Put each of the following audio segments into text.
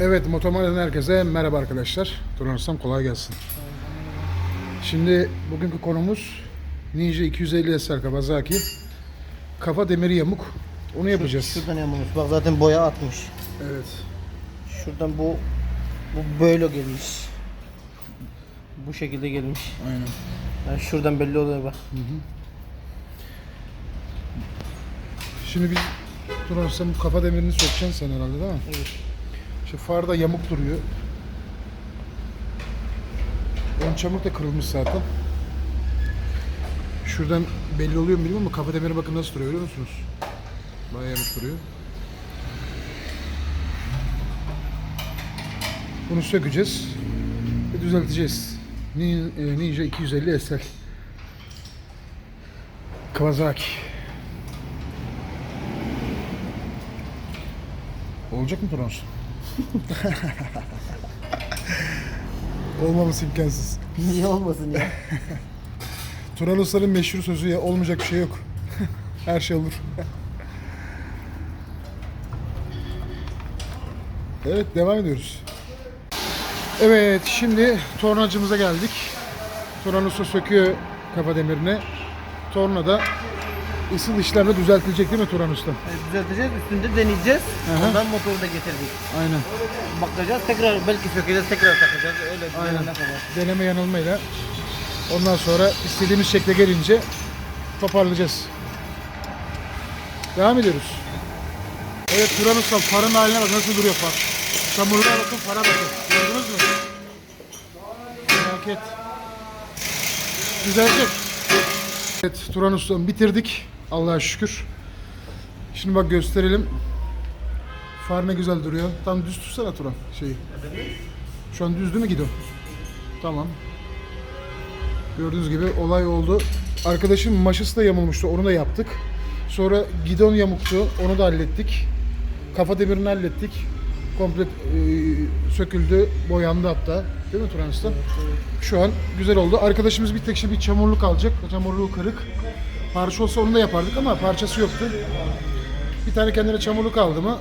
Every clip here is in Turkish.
Evet Motomar'dan herkese merhaba arkadaşlar. Turan kolay gelsin. Şimdi bugünkü konumuz Ninja 250 SR Kawasaki. Kafa demiri yamuk. Onu yapacağız. Şuradan yamulmuş. Bak zaten boya atmış. Evet. Şuradan bu bu böyle gelmiş. Bu şekilde gelmiş. Aynen. Yani şuradan belli oluyor bak. Şimdi biz Turan bu kafa demirini sökeceksin sen herhalde değil mi? Evet. İşte farda yamuk duruyor. Ön çamur da kırılmış zaten. Şuradan belli oluyor mu bilmiyorum ama kafa demiri bakın nasıl duruyor görüyor musunuz? Bayağı yamuk duruyor. Bunu sökeceğiz ve düzelteceğiz. E, Ninja 250 SL. Kawasaki. Olacak mı Turan? Olmaması imkansız. Niye olmasın ya? Turan Usta'nın meşhur sözü ya olmayacak bir şey yok. Her şey olur. evet devam ediyoruz. Evet şimdi tornacımıza geldik. Turan Usta söküyor kafa demirini. Torna da ısıl işlemle düzeltilecek değil mi Turan Usta? Evet, düzelteceğiz, üstünde deneyeceğiz. Aha. Ondan motoru da getirdik. Aynen. Bakacağız, tekrar belki sökeceğiz, tekrar takacağız. Öyle Aynen. Kadar. Deneme yanılmayla. Ondan sonra istediğimiz şekle gelince toparlayacağız. Devam ediyoruz. Evet Turan Usta farın haline bak nasıl duruyor far. Çamurluğa bakın fara bakın. Gördünüz mü? Felaket. Düzelecek. Evet Turan Usta'mı bitirdik. Allah'a şükür. Şimdi bak gösterelim. Far ne güzel duruyor. Tam düz tutsana Turan şeyi. Şu an düz değil mi gidiyor? Tamam. Gördüğünüz gibi olay oldu. Arkadaşım maşası da yamulmuştu. Onu da yaptık. Sonra gidon yamuktu. Onu da hallettik. Kafa demirini hallettik. Komple e, söküldü. Boyandı hatta. Değil mi Turan Usta? Şu an güzel oldu. Arkadaşımız bir tek şey bir çamurluk alacak. Çamurluğu kırık. Parça olsa onu da yapardık ama parçası yoktu. Bir tane kendine çamurluk aldı mı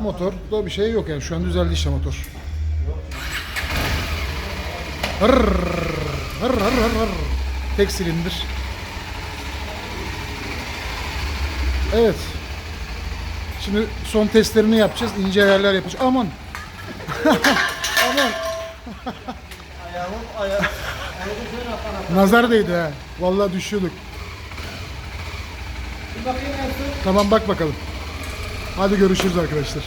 motor da bir şey yok yani. Şu an düzeldi işte motor. Hır, hır, hır, hır, hır. Tek silindir. Evet. Şimdi son testlerini yapacağız. İnce ayarlar yapacağız. Aman. Aman. Ayağım, ayağım. Nazar değdi ha. Vallahi düşüyorduk. Bakayım? Tamam bak bakalım. Hadi görüşürüz arkadaşlar.